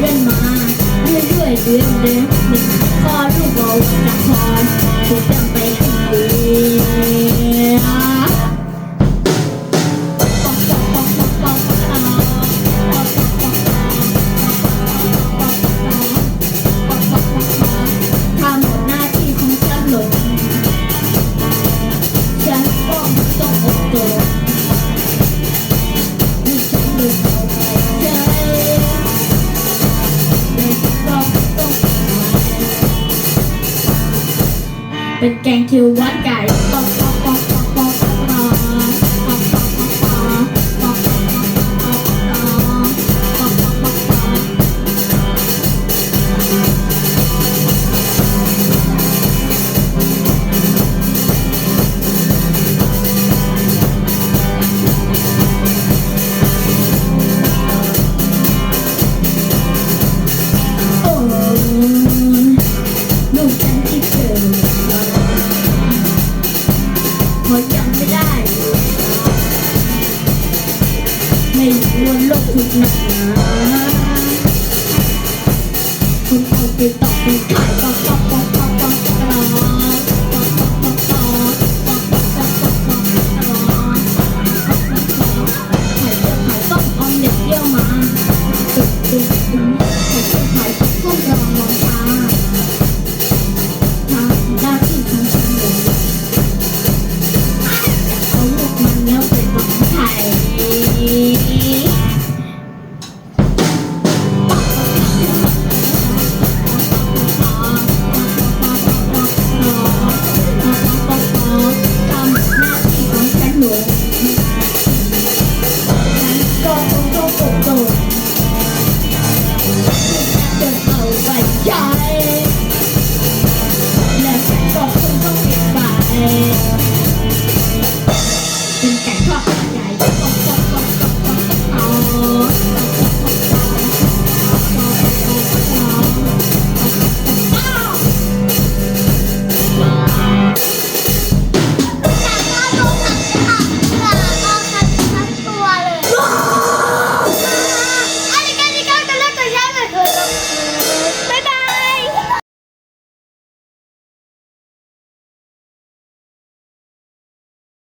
เล่นมาเรื่อยๆเดือนเดือนหนึ่งก็ลูกเบาจากพรหัว But and gang kill one guy. ได้ ไม่ควรโลกทุกหนักาคุณเอาไปตอกไปไนขายบอกบอกบอกบอกบอกขายเสื้อขายต้มออมเด็ดเยี่ยวมาตึ๊ดตึ๊ดตึ๊ดขาต้อ